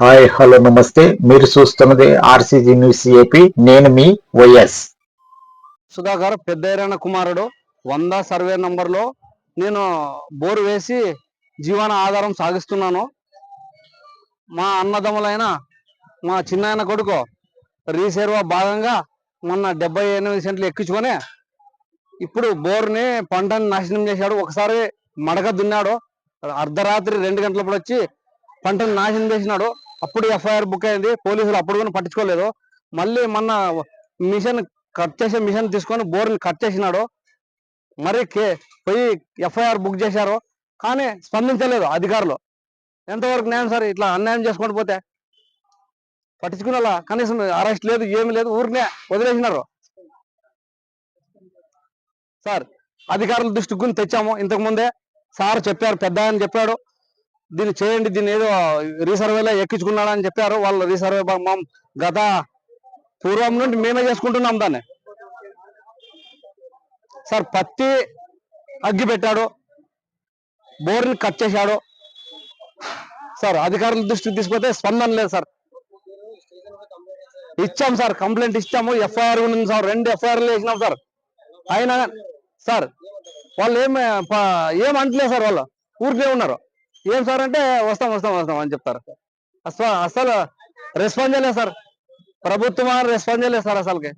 Hi hello నమస్తే. మీరు చూస్తున్నది ఆర్సీజీ న్యూస్ ఏపీ. నేను మీ వైఎస్. సుధాకర్ పెద్దయిరైన కుమారుడు వంద సర్వే నంబర్లో నేను బోరు వేసి జీవన ఆధారం సాగిస్తున్నాను. మా అన్నదమ్ములైన మా చిన్నాయన కొడుకు రీసర్వ భాగంగా మొన్న డెబ్బై ఎనిమిది సెంట్లు ఎక్కించుకొని ఇప్పుడు బోర్ని పంటని నాశనం చేశాడు. ఒకసారి మడక దున్నాడు. అర్ధరాత్రి రెండు గంటలప్పుడు వచ్చి పంటను నాశనం చేసినాడు. అప్పుడు ఎఫ్ఐఆర్ బుక్ అయింది. పోలీసులు అప్పుడు కూడా పట్టించుకోలేదు. మళ్ళీ మొన్న మిషన్ కట్ చేసే మిషన్ తీసుకొని బోర్ని కట్ చేసినాడు. మరి కే పోయి ఎఫ్ఐఆర్ బుక్ చేశారు. కానీ స్పందించలేదు అధికారులు. ఎంతవరకు న్యాయం సార్? ఇట్లా అన్యాయం చేసుకుంటూ పోతే పట్టించుకునేలా? కనీసం అరెస్ట్ లేదు ఏమి లేదు ఊరినే వదిలేసినారు. సార్ అధికారుల దృష్టికి కూడా తెచ్చాము. ఇంతకు ముందే సార్ చెప్పారు పెద్ద అని చెప్పాడు. దీన్ని చేయండి దీన్ని ఏదో రీసర్వేలో ఎక్కించుకున్నాడని చెప్పారు. వాళ్ళు రీసర్వే బా- మా గత పూర్వం నుండి మేమే చేసుకుంటున్నాం దాన్ని. సార్ పత్తి అగ్గి పెట్టాడు బోర్ని కట్ చేశాడు. సార్ అధికారుల దృష్టికి తీసుకుపోతే స్పందన లేదు సార్. ఇచ్చాం సార్ కంప్లైంట్ ఇచ్చాము ఎఫ్ఐఆర్ ఉంది సార్. రెండు ఎఫ్ఐఆర్లు వేసినాం సార్. అయినా సార్ వాళ్ళు ఏం ఏం అంటలేదు సార్ వాళ్ళు. ఊరికే ఉన్నారు. ఏం సార్ అంటే వస్తాం వస్తాం వస్తాం అని చెప్తారు. అసలు అసలు రెస్పాన్స్ చేయలేదు సార్. ప్రభుత్వం రెస్పాన్స్ చేయలేదు సార్ అసలుకి.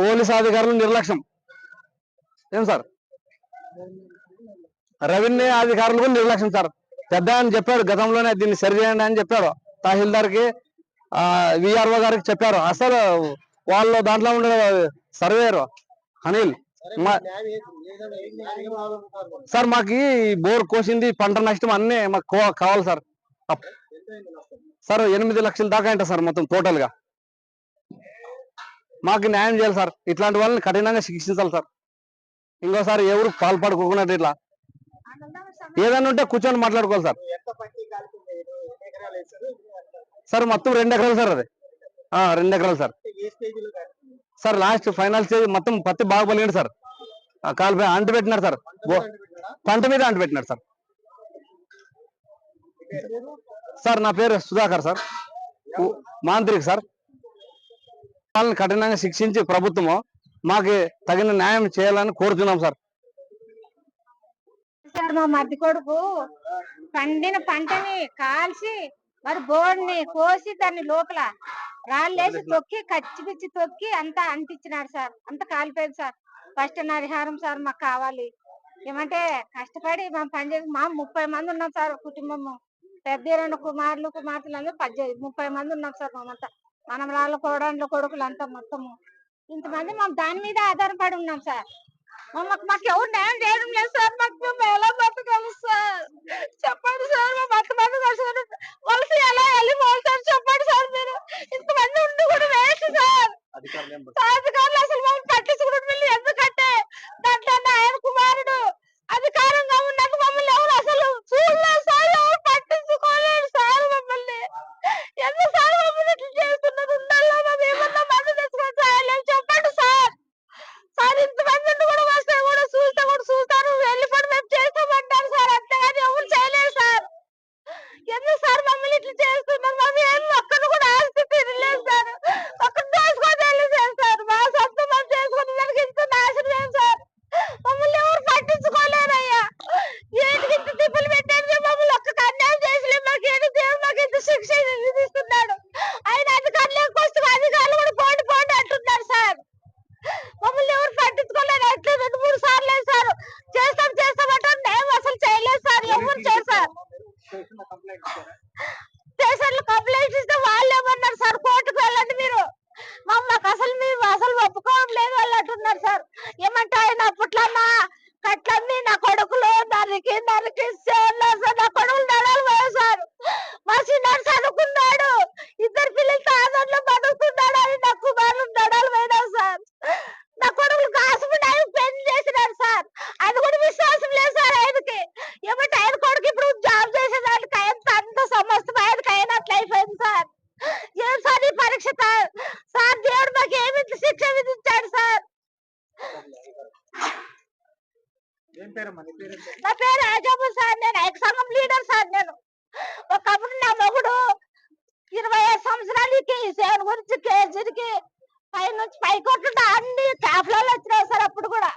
పోలీస్ అధికారులు నిర్లక్ష్యం. ఏం సార్? రెవెన్యూ అధికారులు కూడా నిర్లక్ష్యం సార్. పెద్ద అని చెప్పాడు గతంలోనే దీన్ని సరి చేయండి అని చెప్పాడు. తహసీల్దార్కి విఆర్ఓ గారికి చెప్పారు. అసలు వాళ్ళు దాంట్లో ఉండే సర్వేరు అనిల్ మా- సార్ మాకు ఈ బోర్ కోసింది పంట నష్టం అన్నీ మాకు కో- కావాలి సార్. సార్ ఎనిమిది లక్షల దాకా అంట సార్ మొత్తం టోటల్గా మాకు న్యాయం చేయాలి సార్. ఇట్లాంటి వాళ్ళని కఠినంగా శిక్షించాలి సార్. ఇంకోసారి ఎవరు పాల్పడుకోకున్నట్టు ఇట్లా. ఏదైనా ఉంటే కూర్చొని మాట్లాడుకోవాలి సార్. సార్ మొత్తం రెండు ఎకరాలు సార్ అది. రెండు ఎకరాలు sir. Sir last final stage మొత్తం పత్తి బాగా పలిగింది సార్. కాలుపై అంటు పెట్టినారు సార్. పంట మీద అంటు పెట్టినారు సార్. సార్ నా పేరు సుధాకర్ సార్. మాంత్రిక్ సార్. వాళ్ళని కఠినంగా శిక్షించి ప్రభుత్వము మాకు తగిన న్యాయం చేయాలని కోరుతున్నాం సార్. సార్ మా మధ్య కొడుకు పండిన పంటని కాల్చి మరి బోర్డుని కోసి దాన్ని లోపల రాళ్ళేసి తొక్కి కచ్చి పిచ్చి తొక్కి అంతా అంటించినాడు సార్. అంత కాలిపోయింది సార్. ఫస్ట్ నరిహారం సార్ మాకు కావాలి. ఏమంటే కష్టపడి మేము పనిచేసి మా ముప్పై మంది ఉన్నాం సార్ కుటుంబము. పెద్ద రెండు కుమారులు కుమార్తెలు అందరూ పద్దెనిమిది ముప్పై మంది ఉన్నాం సార్ మేమంతా. మనమరాళ్ళ కోడళ్ళు కొడుకులు అంతా మొత్తము. ఇంతమంది మేము దాని మీద ఆధారపడి ఉన్నాం సార్. మాకు మాకు ఎవరు న్యాయం చేయడం లేదు సార్. మాకు మేము ఎలా బతకాలి సార్? చెప్పండి సార్. మా అధికారులు నా పేరు అజాబు సార్ నేను ఐక లీడర్ సార్ నేను. ఒకప్పుడు నా మొగుడు ఇరవై ఐదు సంవత్సరాలకి సేవన్ గురించి కేజీకి పై నుంచి పైకొట్టు అన్ని క్యాఫ్లలో వచ్చినాయి సార్ అప్పుడు కూడా.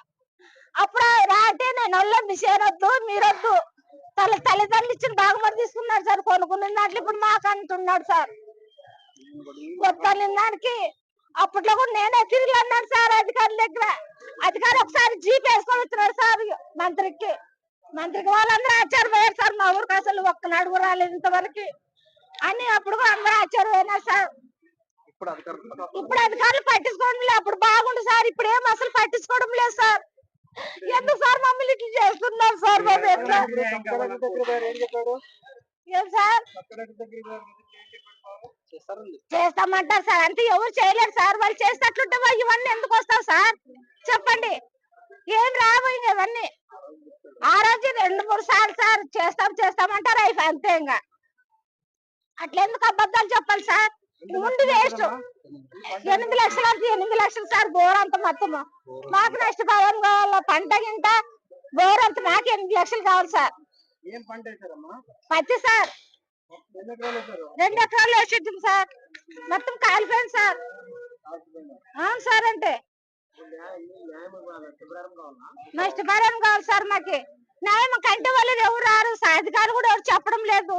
అప్పుడు రాటే నేను వల్ల మీ చేయనొద్దు మీరొద్దు. తల తల్లిదండ్రులు ఇచ్చిన బాగుమతి తీసుకున్నాడు సార్ కొనుక్కున్న దాంట్లో ఇప్పుడు మాకు అంటున్నాడు సార్. కొత్త దానికి అప్పట్లో కూడా నేనే తిరిగి అన్నాను సార్ అధికారుల దగ్గర. అధికారి ఒకసారి జీప్ వేసుకొని వచ్చినాడు సార్ మంత్రికి. మంత్రికి వాళ్ళందరూ ఆచారం పోయారు సార్ మా ఊరికి అసలు ఒక్క నడుగు రాలేదు ఇంతవరకు. అని అప్పుడు అందరూ ఆచారం పోయినారు సార్. ఇప్పుడు అధికారులు పట్టించుకోవడం లేదు. అప్పుడు బాగుండు సార్ ఇప్పుడు ఏం అసలు పట్టించుకోవడం లేదు సార్. ఎందుకు సార్ మమ్మల్ని ఇట్లా చేస్తున్నారు సార్ బాబు ఎట్లా ఏం సార్? చేస్తామంటారు సార్. అంటే ఎవరు చేయలేరు సార్. వాళ్ళు చేసేటట్లుంటే వాళ్ళు ఇవన్నీ ఎందుకు వస్తావు సార్? చెప్పండి. ఏం ఇంక ఇవన్నీ? ఆ రోజు రెండు మూడు సార్లు సార్ చేస్తాం చేస్తామంటారు. అవి అంతే ఇంకా. అట్లా ఎందుకు అబద్ధాలు చెప్పాలి సార్? ముందు వేస్ట్. ఎనిమిది లక్షలు అంటే ఎనిమిది లక్షలు సార్. బోర్ అంత మొత్తము మాకు నష్టపరం కావాలా పంట గింట బోర్ అంత మాకు ఎనిమిది లక్షలు కావాలి సార్. పత్తి సార్. రెండు ఎకరాలు వేసిద్దాం సార్. మొత్తం కాలిపోయింది సార్. అవును సార్ అంటే నష్టపరం కావాలి సార్ మాకి. న్యాయం కంటే వాళ్ళు ఎవరు రారు. అధికారులు కూడా ఎవరు చెప్పడం లేదు.